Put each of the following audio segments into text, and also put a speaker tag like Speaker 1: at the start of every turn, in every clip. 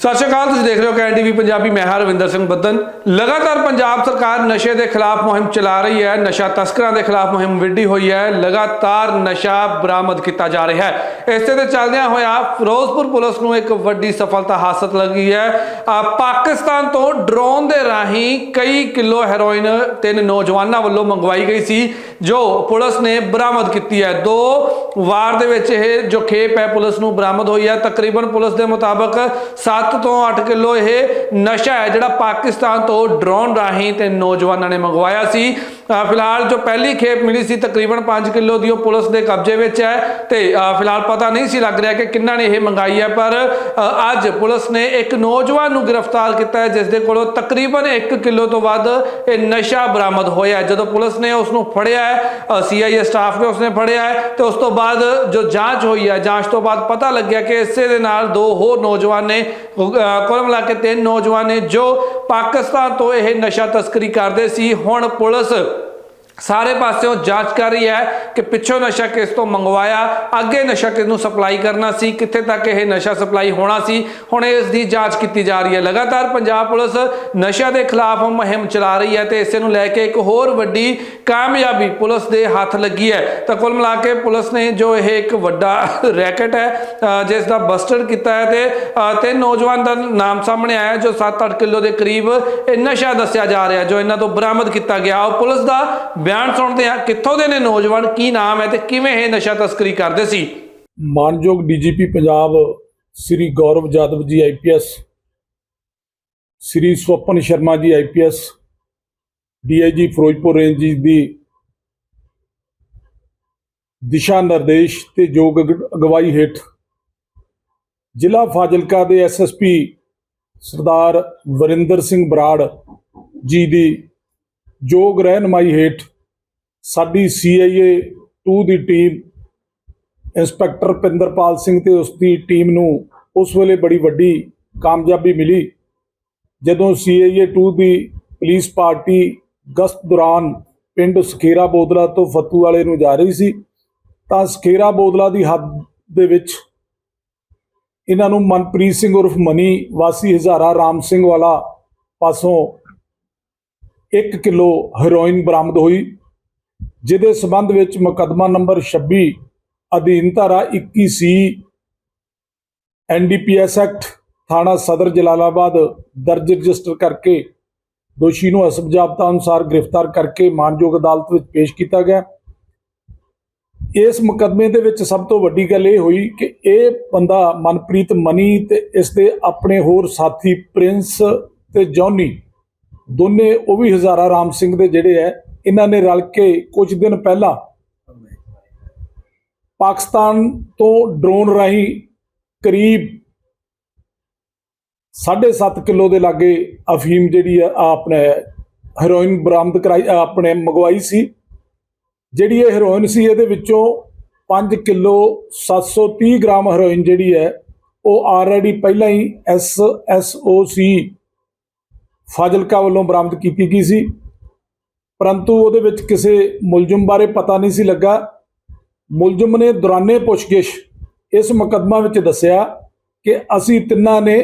Speaker 1: ਸਤਿ ਸ਼੍ਰੀ ਅਕਾਲ, ਤੁਸੀਂ ਦੇਖ ਰਹੇ ਹੋ ਕੈਨ ਟੀਵੀ ਪੰਜਾਬੀ, ਮੈਂ ਹਾਂ ਰਵਿੰਦਰ ਸਿੰਘ ਬੱਦਨ। ਲਗਾਤਾਰ ਪੰਜਾਬ ਸਰਕਾਰ ਨਸ਼ੇ ਦੇ ਖਿਲਾਫ ਮੁਹਿੰਮ ਚਲਾ ਰਹੀ ਹੈ, ਨਸ਼ਾ ਤਸਕਰਾਂ ਦੇ ਖਿਲਾਫ ਮੁਹਿੰਮ ਵਿੱਢੀ ਹੋਈ ਹੈ, ਲਗਾਤਾਰ ਨਸ਼ਾ ਬਰਾਮਦ ਕੀਤਾ ਜਾ ਰਿਹਾ ਹੈ। ਇਸੇ ਤੇ ਚੱਲਦਿਆਂ ਹੋਇਆ ਫਿਰੋਜ਼ਪੁਰ ਪੁਲਿਸ ਨੂੰ ਇੱਕ ਵੱਡੀ ਸਫਲਤਾ ਹਾਸਲ ਲੱਗੀ ਹੈ। ਪਾਕਿਸਤਾਨ ਤੋਂ ਡਰੋਨ ਦੇ ਰਾਹੀਂ ਕਈ ਕਿਲੋ ਹੈਰੋਇਨ ਤਿੰਨ ਨੌਜਵਾਨਾਂ ਵੱਲੋਂ ਮੰਗਵਾਈ ਗਈ ਸੀ, ਜੋ ਪੁਲਿਸ ਨੇ ਬਰਾਮਦ ਕੀਤੀ ਹੈ। ਦੋ ਵਾਰ ਦੇ ਵਿੱਚ ਇਹ ਜੋ ਖੇਪ ਹੈ, ਪੁਲਿਸ ਨੂੰ ਬਰਾਮਦ ਹੋਈ ਹੈ। ਤਕਰੀਬਨ ਪੁਲਿਸ ਦੇ ਮੁਤਾਬਕ 7 ਤੋਂ 8 ਕਿਲੋ ਇਹ ਨਸ਼ਾ ਹੈ ਜਿਹੜਾ ਪਾਕਿਸਤਾਨ ਤੋਂ ਡਰੋਨ ਰਾਹੀਂ ਤੇ ਨੌਜਵਾਨਾਂ ਨੇ ਮੰਗਵਾਇਆ ਸੀ। ਫਿਲਹਾਲ ਜੋ ਪਹਿਲੀ ਖੇਪ ਮਿਲੀ ਸੀ ਤਕਰੀਬਨ 5 ਕਿਲੋ ਦੀ, ਉਹ ਪੁਲਿਸ ਦੇ ਕਬਜ਼ੇ ਵਿੱਚ ਹੈ ਤੇ ਫਿਲਹਾਲ ਪਤਾ ਨਹੀਂ ਸੀ ਲੱਗ ਰਿਹਾ ਕਿ ਕਿੰਨਾਂ ਨੇ ਇਹ ਮੰਗਾਈ ਹੈ, ਪਰ ਅੱਜ ਪੁਲਿਸ ਨੇ ਇੱਕ ਨੌਜਵਾਨ ਨੂੰ ਗ੍ਰਿਫਤਾਰ ਕੀਤਾ ਹੈ, ਜਿਸ ਦੇ ਕੋਲੋਂ ਤਕਰੀਬਨ 1 ਕਿਲੋ ਤੋਂ ਵੱਧ ਇਹ ਨਸ਼ਾ ਬਰਾਮਦ ਹੋਇਆ ਜਦੋਂ ਪੁਲਿਸ ਨੇ ਉਸ ਨੂੰ ਫੜਿਆ ਹੈ ਸੀਆਈਏ ਸਟਾਫ ਨੇ ਉਸਨੇ ਫੜਿਆ ਹੈ ਤੇ ਉਸ ਤੋਂ ਬਾਅਦ ਜੋ ਜਾਂਚ ਹੋਈ ਹੈ, ਜਾਂਚ ਤੋਂ ਬਾਅਦ ਪਤਾ ਲੱਗਿਆ ਕਿ ਇਸੇ ਦੇ ਨਾਲ ਦੋ ਹੋਰ ਨੌਜਵਾਨ ਨੇ ਕੁੱਲ ਮਿਲਾ ਕੇ ਤਿੰਨ ਨੌਜਵਾਨ ਨੇ ਜੋ ਪਾਕਿਸਤਾਨ ਤੋਂ ਇਹ ਨਸ਼ਾ ਤਸਕਰੀ ਕਰਦੇ ਸੀ। ਹੁਣ ਪੁਲਿਸ ਸਾਰੇ ਪਾਸਿਓਂ ਜਾਂਚ ਕਰ ਰਹੀ ਹੈ ਕਿ ਪਿੱਛੋਂ ਨਸ਼ਾ ਕਿਸ ਤੋਂ ਮੰਗਵਾਇਆ ਅੱਗੇ ਨਸ਼ਾ ਕਿਸ ਨੂੰ ਸਪਲਾਈ ਕਰਨਾ ਸੀ ਕਿੱਥੇ ਤੱਕ ਇਹ ਨਸ਼ਾ ਸਪਲਾਈ ਹੋਣਾ ਸੀ ਹੁਣ ਇਸ ਦੀ ਜਾਂਚ ਕੀਤੀ ਜਾ ਰਹੀ ਹੈ। ਲਗਾਤਾਰ ਪੰਜਾਬ ਪੁਲਿਸ ਨਸ਼ਾ ਦੇ ਖਿਲਾਫ ਮੁਹਿੰਮ ਚਲਾ ਰਹੀ ਹੈ ਤੇ ਇਸੇ ਨੂੰ ਲੈ ਕੇ ਇੱਕ ਹੋਰ ਵੱਡੀ ਕਾਮਯਾਬੀ ਪੁਲਿਸ ਦੇ ਹੱਥ ਲੱਗੀ ਹੈ। ਤਾਂ ਕੁੱਲ ਮਿਲਾ ਕੇ ਪੁਲਿਸ ਨੇ ਜੋ ਇਹ ਇੱਕ ਵੱਡਾ ਰੈਕਟ ਹੈ ਜਿਸ ਦਾ ਬਸਟਰ ਕੀਤਾ ਹੈ ਤੇ ਅ, ਤਿੰਨ ਨੌਜਵਾਨ ਦਾ ਨਾਮ ਸਾਹਮਣੇ ਆਇਆ ਜੋ 7-8 ਕਿਲੋ ਦੇ ਕਰੀਬ ਇਹ ਨਸ਼ਾ ਦੱਸਿਆ ਜਾ ਰਿਹਾ ਜੋ ਇਹਨਾਂ ਤੋਂ ਬਰਾਮਦ ਕੀਤਾ ਗਿਆ। ਉਹ ਪੁਲਿਸ ਦਾ ਬਿਆਨ ਸੁਣਦੇ ਹਾਂ ਕਿੱਥੋਂ ਦੇ ਨੇ ਨੌਜਵਾਨ, ਕੀ ਨਾਮ ਹੈ ਤੇ ਕਿਵੇਂ ਇਹ ਨਸ਼ਾ ਤਸਕਰੀ ਕਰਦੇ ਸੀ?
Speaker 2: ਮਾਨਯੋਗ ਡੀਜੀਪੀ ਪੰਜਾਬ ਸ੍ਰੀ ਗੌਰਵ ਜਾਦਵ ਜੀ ਆਈਪੀਐਸ ਸ੍ਰੀ Swapan Sharma ji IPS DIG Firozpur range ਜੀ ਦੀ ਦਿਸ਼ਾ ਨਿਰਦੇਸ਼ ਤੇ ਯੋਗ ਅਗ- ਅਗਵਾਈ ਹੇਠ ਜ਼ਿਲ੍ਹਾ ਫਾਜ਼ਿਲਕਾ ਦੇ ਐਸਐਸਪੀ ਸਰਦਾਰ ਵਰਿੰਦਰ ਸਿੰਘ ਬਰਾੜ ਜੀ ਦੀ ਯੋਗ ਰਹਿਨਮਾਈ ਹੇਠ ਸਾਡੀ ਸੀਆਈਏ 2 ਦੀ ਟੀਮ ਇੰਸਪੈਕਟਰ ਪਿੰਦਰਪਾਲ ਸਿੰਘ ਤੇ ਉਸ ਦੀ ਟੀਮ ਨੂੰ ਉਸ ਵੇਲੇ ਬੜੀ ਵੱਡੀ ਕਾਮਯਾਬੀ ਮਿਲੀ। ਜਦੋਂ ਸੀਆਈਏ 2 ਦੀ ਪੁਲਿਸ ਪਾਰਟੀ ਗਸ਼ਤ ਦੌਰਾਨ ਪਿੰਡ ਸਖੇਰਾ ਬੋਦਲਾ ਤੋਂ ਫੱਤੂ ਵਾਲੇ ਨੂੰ ਜਾ ਰਹੀ ਸੀ, ਤਾਂ ਸਖੇਰਾ ਬੋਦਲਾ ਦੀ ਹੱਦ ਦੇ ਵਿੱਚ ਇਹਨਾਂ ਨੂੰ ਮਨਪ੍ਰੀਤ ਸਿੰਘ ਉਰਫ ਮਨੀ, ਵਾਸੀ ਹਜ਼ਾਰਾ ਰਾਮ ਸਿੰਘ ਵਾਲਾ ਪਾਸੋਂ 1 ਕਿਲੋ ਹੈਰੋਇਨ ਬਰਾਮਦ ਹੋਈ। ਜਿਹਦੇ ਸਬੰਧ ਵਿੱਚ ਮੁਕੱਦਮਾ ਨੰਬਰ 26 ਅਧੀਨ ਧਾਰਾ 21 ਸੀ ਐਨਡੀਪੀਐਸ ਐਕਟ, ਥਾਣਾ ਸਦਰ ਜਲਾਲਾਬਾਦ, ਦਰਜ ਰਜਿਸਟਰ ਕਰਕੇ ਦੋਸ਼ੀ ਨੂੰ ਅਸਬ ਜ਼ਾਬਤਾ ਅਨੁਸਾਰ ਗ੍ਰਿਫਤਾਰ ਕਰਕੇ ਮਾਨਯੋਗ ਅਦਾਲਤ ਵਿੱਚ ਪੇਸ਼ ਕੀਤਾ ਗਿਆ। ਇਸ ਮੁਕੱਦਮੇ ਦੇ ਵਿੱਚ ਸਭ ਤੋਂ ਵੱਡੀ ਗੱਲ ਇਹ ਹੋਈ ਕਿ ਇਹ ਬੰਦਾ ਮਨਪ੍ਰੀਤ ਮਨੀ ਤੇ ਇਸ ਦੇ ਆਪਣੇ ਹੋਰ ਸਾਥੀ ਪ੍ਰਿੰਸ ਤੇ ਜੌਨੀ, ਦੋਨੇ ਉਹ ਵੀ ਹਜ਼ਾਰਾ ਰਾਮ ਸਿੰਘ ਦੇ ਜਿਹੜੇ ਹੈ ਇਹਨਾਂ ਨੇ ਰਲ ਕੇ ਕੁਝ ਦਿਨ ਪਹਿਲਾਂ ਪਾਕਿਸਤਾਨ ਤੋਂ ਡਰੋਨ ਰਾਹੀਂ ਕਰੀਬ 7.5 ਕਿਲੋ ਦੇ ਲਾਗੇ ਅਫੀਮ ਜਿਹੜੀ ਆ ਆਪਣੇ ਹੈਰੋਇਨ ਬਰਾਮਦ ਕਰਾਈ ਆਪਣੇ ਮੰਗਵਾਈ ਸੀ। ਜਿਹੜੀ ਇਹ ਹੈਰੋਇਨ ਸੀ, ਇਹਦੇ ਵਿੱਚੋਂ 5 ਕਿਲੋ 730 ਗ੍ਰਾਮ ਹੈਰੋਇਨ ਜਿਹੜੀ ਹੈ, ਉਹ ਆਲਰੇਡੀ ਪਹਿਲਾਂ ਹੀ S S O C Fazilka ਵੱਲੋਂ ਬਰਾਮਦ ਕੀਤੀ ਗਈ ਸੀ। ਪਰੰਤੂ ਉਹਦੇ ਵਿੱਚ ਕਿਸੇ ਮੁਲਜ਼ਮ ਬਾਰੇ ਪਤਾ ਨਹੀਂ ਸੀ ਲੱਗਾ। ਮੁਲਜ਼ਮ ਨੇ ਦੌਰਾਨੇ ਪੁੱਛਗਿੱਛ ਇਸ ਮੁਕੱਦਮਾ ਵਿੱਚ ਦੱਸਿਆ ਕਿ ਅਸੀਂ ਤਿੰਨਾਂ ਨੇ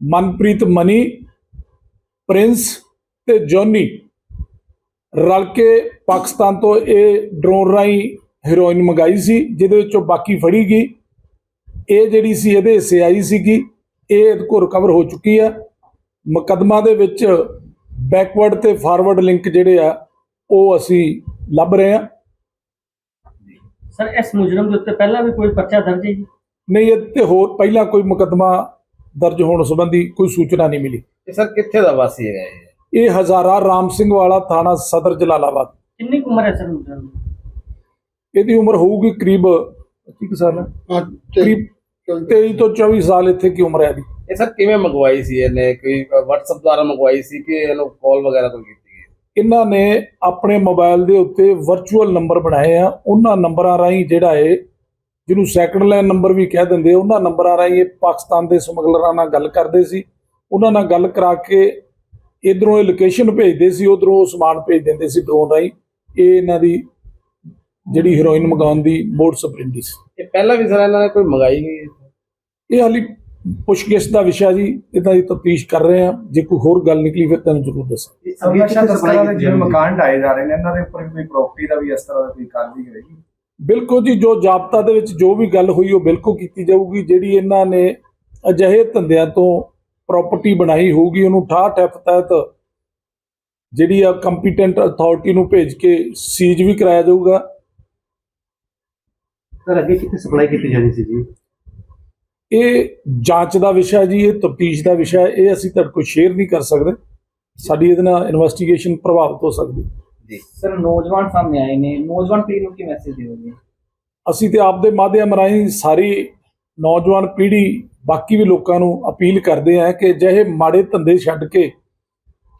Speaker 2: ਮਨਪ੍ਰੀਤ ਮਨੀ, ਪ੍ਰਿੰਸ ਤੇ ਜੌਨੀ ਰਲ ਕੇ ਪਾਕਿਸਤਾਨ ਤੋਂ ਇਹ ਡਰੋਨ ਰਾਹੀਂ ਹੈਰੋਇਨ ਮੰਗਾਈ ਸੀ, ਜਿਹਦੇ ਵਿੱਚੋਂ ਬਾਕੀ ਫੜੀ ਗਈ। ਇਹ ਜਿਹੜੀ ਸੀ ਇਹਦੇ ਹਿੱਸੇ ਆਈ ਸੀਗੀ, ਇਹ ਇਹਦੇ ਕੋਲ ਰਿਕਵਰ ਹੋ ਚੁੱਕੀ ਆ। ਮੁਕੱਦਮਾ ਦੇ ਵਿੱਚ ਬੈਕਵਰਡ ਤੇ ਫਾਰਵਰਡ ਲਿੰਕ ਜਿਹੜੇ ਆ ਉਹ ਅਸੀਂ ਲੱਭ ਰਹੇ ਆ
Speaker 3: ਸਰ ਇਸ ਮੁਜਰਮ ਦੇ ਉੱਤੇ ਪਹਿਲਾਂ ਵੀ ਕੋਈ ਪਰਚਾ ਦਰਜ ਹੈ ਜੀ?
Speaker 2: ਨਹੀਂ ਇਹ ਤੇ ਹੋਰ ਪਹਿਲਾਂ ਕੋਈ ਮੁਕੱਦਮਾ ਦਰਜ ਹੋਣ ਸੰਬੰਧੀ ਕੋਈ ਸੂਚਨਾ ਨਹੀਂ ਮਿਲੀ।
Speaker 4: ਇਹ ਸਰ ਕਿੱਥੇ ਦਾ ਵਾਸੀ ਹੈਗਾ ਇਹ?
Speaker 2: ਇਹ ਹਜ਼ਾਰਾ ਰਾਮ ਸਿੰਘ ਵਾਲਾ ਥਾਣਾ ਸਦਰ ਜਲਾਲਾਬਾਦ।
Speaker 3: ਕਿੰਨੀ ਕੁ ਉਮਰ ਹੈ ਸਰ ਮੁਜਰਮ ਦੀ?
Speaker 2: ਇਹਦੀ ਉਮਰ ਹੋਊਗੀ ਕਰੀਬ 25 ਕੁ ਸਾਲ ਕਰੀਬ 23 ਤੋਂ 24 ਸਾਲ ਇੱਥੇ ਕੀ ਉਮਰ ਹੈ ਇਹਦੀ?
Speaker 4: ਇਹ ਸਰ ਕਿਵੇਂ ਮੰਗਵਾਈ ਸੀ ਇਹਨੇ? ਕੋਈ WhatsApp ਦੁਆਰਾ ਮੰਗਵਾਈ ਸੀ ਕਿ ਇਹਨੂੰ ਕਾਲ ਵਗੈਰਾ ਕੋਈ ਕੀਤੀ ਗਈ?
Speaker 2: ਇਹਨਾਂ ਨੇ ਆਪਣੇ ਮੋਬਾਈਲ ਦੇ ਉੱਤੇ ਵਰਚੁਅਲ ਨੰਬਰ ਬਣਾਏ ਆ। ਉਹਨਾਂ ਨੰਬਰਾਂ ਰਾਹੀਂ ਜਿਹੜਾ ਹੈ ਜਿਹਨੂੰ ਸੈਕੰਡ ਲਾਈਨ ਨੰਬਰ ਵੀ ਕਹਿ ਦਿੰਦੇ ਆ, ਉਹਨਾਂ ਨੰਬਰਾਂ ਰਾਹੀਂ ਇਹ ਪਾਕਿਸਤਾਨ ਦੇ ਸਮਗਲਰਾਂ ਨਾਲ ਗੱਲ ਕਰਦੇ ਸੀ। ਉਹਨਾਂ ਨਾਲ ਗੱਲ ਕਰਾ ਕੇ ਇਧਰੋਂ ਇਹ ਲੋਕੇਸ਼ਨ ਭੇਜਦੇ ਸੀ ਉਧਰੋਂ ਸਮਾਨ ਭੇਜ ਦਿੰਦੇ ਸੀ ਡਰੋਨ ਰਾਹੀਂ। ਇਹ ਇਹਨਾਂ ਦੀ ਜਿਹੜੀ ਹੈਰੋਇਨ ਮੰਗਾਉਣ ਦੀ ਮੋਡ ਸਪਰਿੰਡੀ ਸੀ।
Speaker 4: ਇਹ ਪਹਿਲਾਂ ਵੀ ਸਰ ਇਹਨਾਂ ਨੇ ਕੋਈ ਮੰਗਾਈ ਗਈ
Speaker 2: ਇਹ ਹਾਲੀ ਪੁੱਛਗਿੱਛ ਦਾ ਵਿਸ਼ਾ ਜੀ ਇਹਦਾ ਦੀ ਤਫਤੀਸ਼ ਕਰ ਰਹੇ ਹਾਂ। ਜੇ ਕੋਈ ਹੋਰ ਗੱਲ ਨਿਕਲੀ ਫਿਰ ਤੁਹਾਨੂੰ ਜ਼ਰੂਰ ਦੱਸਾਂ
Speaker 5: ਸਭ ਨਸ਼ਾ ਤਸਕਰਾਂ ਦੇ ਜਿਵੇਂ ਮਕਾਨ ਢਾਏ ਜਾ ਰਹੇ ਨੇ ਇਹਨਾਂ ਦੇ ਉੱਪਰ ਵੀ ਕੋਈ ਪ੍ਰਾਪਰਟੀ ਦਾ ਵੀ ਇਸ ਤਰ੍ਹਾਂ ਦਾ ਕੋਈ ਕਾਰਵਾਈ ਹੋਏਗੀ
Speaker 2: ਬਿਲਕੁਲ ਜੀ ਜੋ ਜਾਬਤਾ ਦੇ ਵਿੱਚ ਜੋ ਵੀ ਗੱਲ ਹੋਈ ਉਹ ਬਿਲਕੁਲ ਕੀਤੀ ਜਾਊਗੀ। ਜਿਹੜੀ ਇਹਨਾਂ ਨੇ ਅਜਿਹੇ ਧੰਦਿਆਂ ਤੋਂ ਪ੍ਰਾਪਰਟੀ ਬਣਾਈ ਹੋਊਗੀ ਉਹਨੂੰ 68 ਐਫ ਤਹਿਤ ਜਿਹੜੀ ਆ ਕੰਪੀਟੈਂਟ ਅਥਾਰਟੀ ਨੂੰ ਭੇਜ ਕੇ ਸੀਜ਼ ਵੀ ਕਰਾਇਆ ਜਾਊਗਾ।
Speaker 6: ਸਰ ਅੱਗੇ ਕਿੱਥੇ ਸਪਲਾਈ ਕੀਤੀ ਜਾਣੀ ਸੀ ਜੀ?
Speaker 2: ਇਹ ਜਾਂਚ ਦਾ ਵਿਸ਼ਾ ਜੀ ਇਹ ਤਫਤੀਸ਼ ਦਾ ਵਿਸ਼ਾ ਹੈ ਇਹ ਅਸੀਂ ਤੁਹਾਡੇ ਕੋਲ ਸ਼ੇਅਰ ਨਹੀਂ ਕਰ ਸਕਦੇ। ਸਾਡੀ ਇਹਦੇ ਨਾਲ ਇਨਵੈਸਟੀਗੇਸ਼ਨ ਪ੍ਰਭਾਵਿਤ ਹੋ ਸਕਦੀ ਹੈ।
Speaker 7: ਸਰ ਨੌਜਵਾਨ ਸਾਹਮਣੇ ਆਏ ਨੇ। ਨੌਜਵਾਨ ਪੀੜ੍ਹੀ ਨੂੰ ਕੀ ਮੈਸੇਜ ਦਿਓਗੇ?
Speaker 2: ਅਸੀਂ ਤੇ ਆਪਦੇ ਮਾਧਿਅਮ ਰਾਹੀਂ ਸਾਰੀ ਨੌਜਵਾਨ ਪੀੜ੍ਹੀ ਬਾਕੀ ਵੀ ਲੋਕਾਂ ਨੂੰ ਅਪੀਲ ਕਰਦੇ ਹਾਂ ਕਿ ਜਿਹੇ ਮਾੜੇ ਧੰਦੇ ਛੱਡ ਕੇ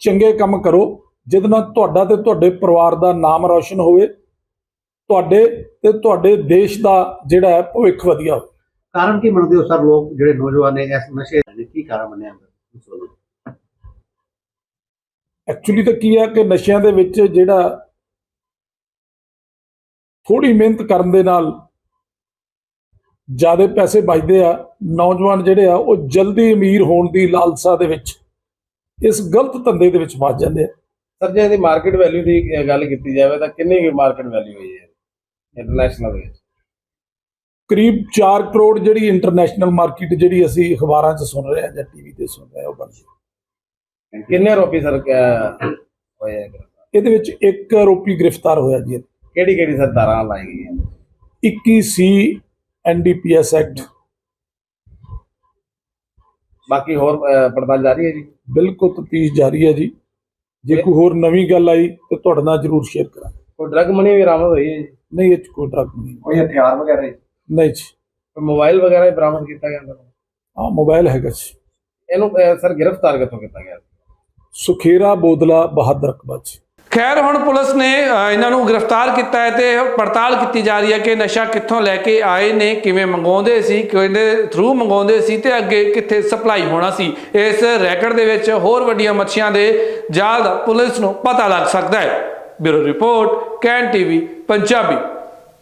Speaker 2: ਚੰਗੇ ਕੰਮ ਕਰੋ ਜਿਹਦੇ ਨਾਲ ਤੁਹਾਡਾ ਤੇ ਤੁਹਾਡੇ ਪਰਿਵਾਰ ਦਾ ਨਾਮ ਰੌਸ਼ਨ ਹੋਵੇ ਤੁਹਾਡੇ ਤੇ ਤੁਹਾਡੇ ਦੇਸ਼ ਦਾ ਜਿਹੜਾ ਹੈ ਭਵਿੱਖ ਵਧੀਆ ਹੋਵੇ।
Speaker 6: ਕਾਰਨ ਕੀ ਮੰਨਦੇ ਹੋ ਸਰ ਲੋਕ ਜਿਹੜੇ ਨੌਜਵਾਨ ਨੇ ਇਸ ਨਸ਼ੇ ਦੇ ਕੀ ਕਾਰਨ ਮੰਨਿਆ
Speaker 2: ਐਕਚੁਅਲੀ ਤਾਂ ਕੀ ਹੈ ਕਿ ਨਸ਼ਿਆਂ ਦੇ ਵਿੱਚ ਜਿਹੜਾ ਥੋੜੀ ਮਿਹਨਤ ਕਰਨ ਦੇ ਨਾਲ ਜ਼ਿਆਦਾ ਪੈਸੇ ਬਚਦੇ ਆ ਨੌਜਵਾਨ ਜਿਹੜੇ ਆ ਉਹ ਜਲਦੀ ਅਮੀਰ ਹੋਣ ਦੀ ਲਾਲਸਾ ਦੇ ਵਿੱਚ ਇਸ ਗਲਤ ਧੰਦੇ ਦੇ ਵਿੱਚ ਫਸ ਜਾਂਦੇ ਆ।
Speaker 4: ਸਰ ਜੇ ਇਹਦੀ ਮਾਰਕੀਟ ਵੈਲਿਊ ਦੀ ਗੱਲ ਕੀਤੀ ਜਾਵੇ ਤਾਂ ਕਿੰਨੀ ਕੁ ਮਾਰਕੀਟ ਵੈਲਿਊ ਹੋਈ ਹੈ ਇੰਟਰਨੈਸ਼ਨਲ ਵਿੱਚ?
Speaker 2: ਕਰੀਬ 4 ਕਰੋੜ ਜਿਹੜੀ ਇੰਟਰਨੈਸ਼ਨਲ ਮਾਰਕੀਟ ਜਿਹੜੀ ਅਸੀਂ ਅਖਬਾਰਾਂ 'ਚ ਸੁਣ ਰਹੇ ਆ ਜਾਂ ਟੀਵੀ ਤੇ ਸੁਣ ਰਹੇ ਆ ਉਹ ਬਣਦੀ
Speaker 4: ਕਿੰਨੇ ਆਰੋਪੀ ਸਰ ਹੋਏ ਹੈ
Speaker 2: ਇਹਦੇ ਵਿੱਚ ਇੱਕ ਆਰੋਪੀ ਗ੍ਰਿਫਤਾਰ ਹੋਇਆ ਜੀ।
Speaker 4: ਕਿਹੜੀ ਕਿਹੜੀ ਸਰ ਧਾਰਾਂ ਲਾਈ ਗਈਆਂ?
Speaker 2: 21 ਸੀ ਐਨਡੀਪੀਐਸ ਐਕਟ।
Speaker 4: ਬਾਕੀ ਹੋਰ ਪੜਤਾਲ ਜਾਰੀ ਹੈ ਜੀ?
Speaker 2: ਬਿਲਕੁਲ ਤਫਤੀਸ਼ ਜਾਰੀ ਹੈ ਜੀ। ਜੇ ਕੋਈ ਹੋਰ ਨਵੀਂ ਗੱਲ ਆਈ ਤੇ ਤੁਹਾਡੇ ਨਾਲ ਜ਼ਰੂਰ ਸ਼ੇਅਰ ਕਰਾਂਗੇ।
Speaker 4: ਕੋਈ ਡਰਗ ਮਨੀ ਵੀ ਬਰਾਮਦ ਹੋਈ ਹੈ ਜੀ?
Speaker 2: ਨਹੀਂ ਇਹ ਕੋਈ ਡਰਗ ਨਹੀਂ।
Speaker 5: ਕੋਈ ਹਥਿਆਰ ਵਗੈਰਾ?
Speaker 2: ਨਹੀਂ ਜੀ।
Speaker 4: ਮੋਬਾਈਲ ਵਗੈਰਾ ਵੀ ਬਰਾਮਦ ਕੀਤਾ ਗਿਆ ਅੰਦਰ?
Speaker 2: ਆ ਮੋਬਾਈਲ ਹੈਗਾ ਜੀ।
Speaker 4: ਇਹਨੂੰ ਸਰ ਗ੍ਰਿਫਤਾਰ ਕਿੱਥੋਂ ਕੀਤਾ ਗਿਆ?
Speaker 2: ਸੁਖੇਰਾ ਬੋਦਲਾ ਬਹਾਦਰ ਅਕਬਰ ਜੀ।
Speaker 1: ਖੈਰ ਹੁਣ ਪੁਲਿਸ ਨੇ ਅ, ਇਹਨਾਂ ਨੂੰ ਗ੍ਰਿਫਤਾਰ ਕੀਤਾ ਹੈ ਤੇ ਪੜਤਾਲ ਕੀਤੀ ਜਾ ਰਹੀ ਹੈ ਕਿ ਨਸ਼ਾ ਕਿੱਥੋਂ ਲੈ ਕੇ ਆਏ ਨੇ ਕਿਵੇਂ ਮੰਗਾਉਂਦੇ ਸੀ ਕਿਹਦੇ ਥਰੂ ਮੰਗਾਉਂਦੇ ਸੀ ਤੇ ਅੱਗੇ ਕਿੱਥੇ ਸਪਲਾਈ ਹੋਣਾ ਸੀ। ਇਸ ਰੈਕਟ ਦੇ ਵਿੱਚ ਹੋਰ ਵੱਡੀਆਂ ਮੱਛੀਆਂ ਦੇ ਜਾਲ ਦਾ ਪੁਲਿਸ ਨੂੰ ਪਤਾ ਲੱਗ ਸਕਦਾ ਹੈ। Bureau report Can TV Punjabi.